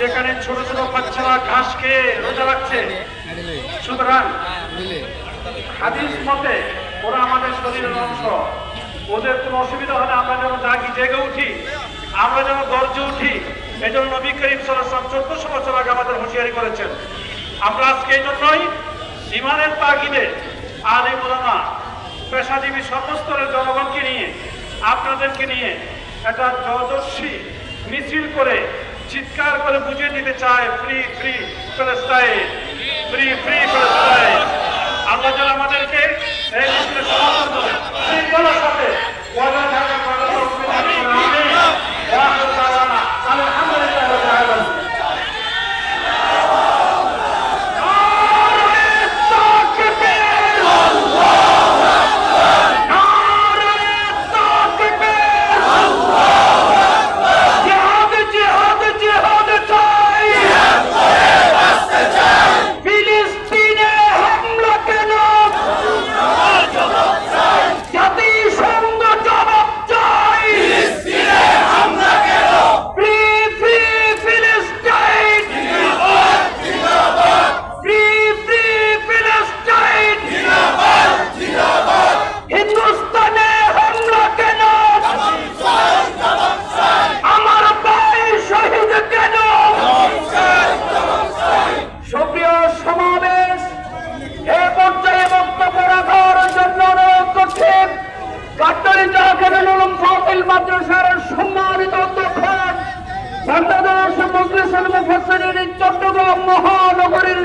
যেখানে ছোট ছোট বাচ্চারা ঘাস খেয়ে রোজা রাখছে। সুতরাং হাদিস মতে ওরা আমাদের শরীরের অংশ। ওদের কোনো অসুবিধা হলে আমরা যেন জাগি, জেগে উঠি, আমরা যেন গর্জে উঠি এই জন্য নবী করিম সাল্লাম চোদ্দশো বছর আগে আমাদের হুঁশিয়ারি করেছেন। আমরা আজকে এই জন্যই ইমানের তাগিদে আলে মোলামা পেশাজীবী সর্বস্তরের জনগণকে নিয়ে, আপনাদেরকে নিয়ে একটা জলদর্শী মিছিল করে চিৎকার করে বুঝিয়ে দিতে চায় free free free free free Palestine Majlisul Mufassirin Chattogram মহানগরীর